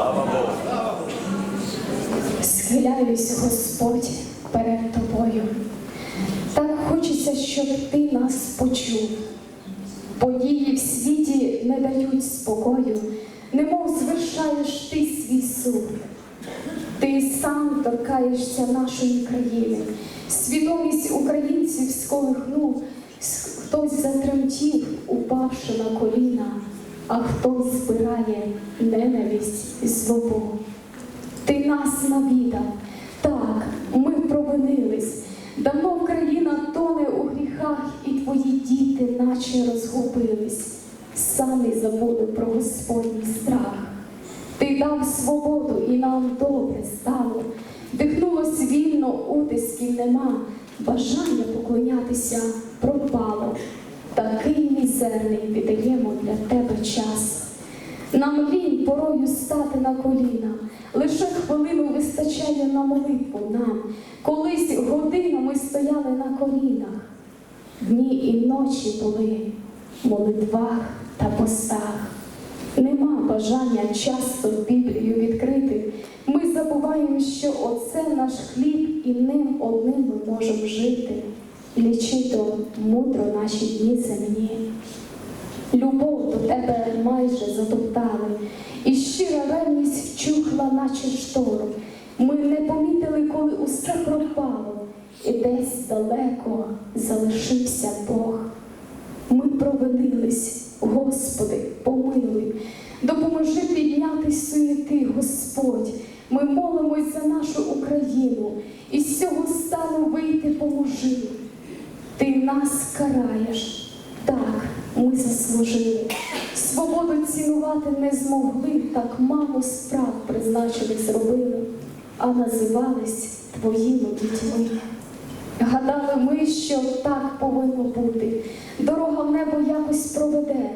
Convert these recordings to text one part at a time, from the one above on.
Слава Богу! Схиляюсь, Господь, перед тобою. Так хочеться, щоб ти нас почув. Події в світі не дають спокою, немов звершаєш ти свій суд. Ти сам торкаєшся нашої країни, свідомість українців сколихнув, хтось затремтів, упавши на коліна, а хтось збирає ненависть і злобу. Ти нас навідав, так, ми провинились. Давно Україна тоне у гріхах, і твої діти наче розгубились, самі забули про Господній страх. Ти дав свободу і нам добре стало. Дихнулось вільно, утисків нема, бажання поклонятися пропало. Такий мізерний віддаємо для тебе час. Нам лінь порою стати на коліна, лише хвилину вистачає на молитву нам. Колись годинами стояли на колінах, дні і ночі були в молитвах та постах. Нема бажання часто Біблію відкрити. Ми забуваємо, що оце наш хліб, і ним одним ми можемо жити. Лічито мудро наші дні земні. Любов до тебе майже затоптали, і щира ревність вчухла, наче шторм. Ми не помітили, коли усе пропало, і десь далеко залишився Бог. Ми провинились, Господи, помилуй, допоможи піднятись суєти, Господь. Ми молимось за нашу Україну, і з цього стану вийти поможи. Ти нас караєш, заслужили. Свободу цінувати не змогли, так мало справ призначених зробили, а називались твоїми дітьми. Гадали ми, що так повинно бути. Дорога в небо якось проведе.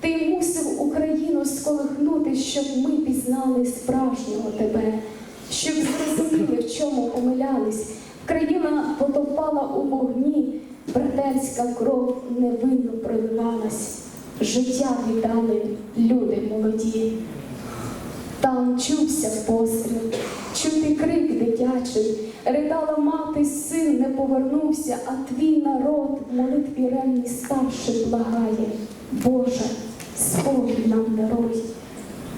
Ти мусив Україну сколихнути, щоб ми пізнали справжнього тебе, щоб зрозуміли, в чому помилялись. Країна потопала у вогні, братерська кров невинно проливалась. Життя віддали люди молоді. Там чувся постріл, чути крик дитячий, ридала мати, син не повернувся, а твій народ в молитві ревні ставши благає. Боже, спокій нам даруй.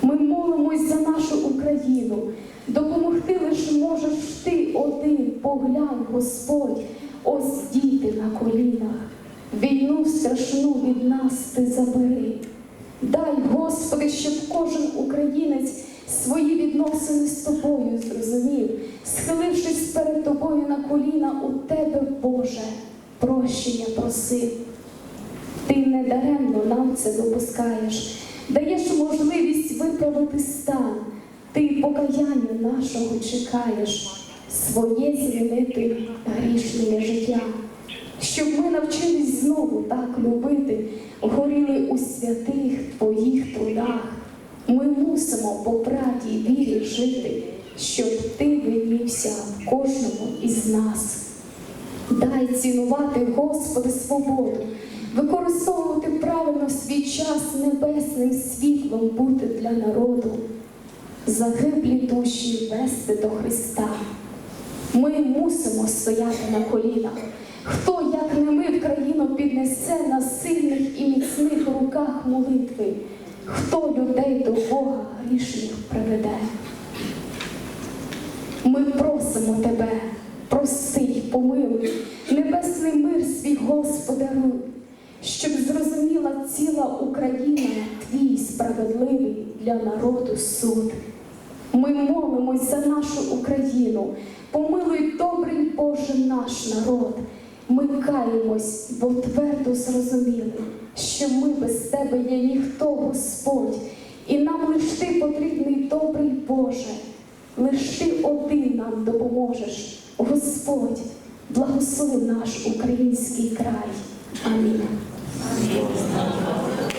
Ми молимось за нашу Україну. Допомогти лиш можеш ти один, поглянь, Господь, ось діти на колінах. Страшну від нас ти забери. Дай, Господи, щоб кожен українець свої відносини з тобою зрозумів, схилившись перед тобою на коліна у тебе, Боже, прощення просив. Ти не даремно нам це допускаєш, даєш можливість виправити стан. Ти покаяння нашого чекаєш, своє змінити грішне життя, знову так любити, горіли у святих твоїх трудах. Ми мусимо по правді вірі жити, щоб ти виднівся кожному із нас. Дай цінувати, Господи, свободу, використовувати правильно свій час небесним світлом бути для народу, загиблі душі вести до Христа. Ми мусимо стояти на колінах. Хто, як не ми, в країну піднесе на сильних і міцних руках молитви? Хто людей до Бога грішних приведе? Ми просимо тебе, прости, помилуй, небесний мир свій Господаруй, щоб зрозуміла ціла Україна твій справедливий для народу суд. Ми молимось за нашу Україну, помилуй добрий Боже наш народ. Ми каємось, бо твердо зрозуміли, що ми без тебе є ніхто, Господь, і нам лиш ти потрібний добрий Боже, лиш ти один нам допоможеш, Господь, благослови наш український край. Амінь. Амінь.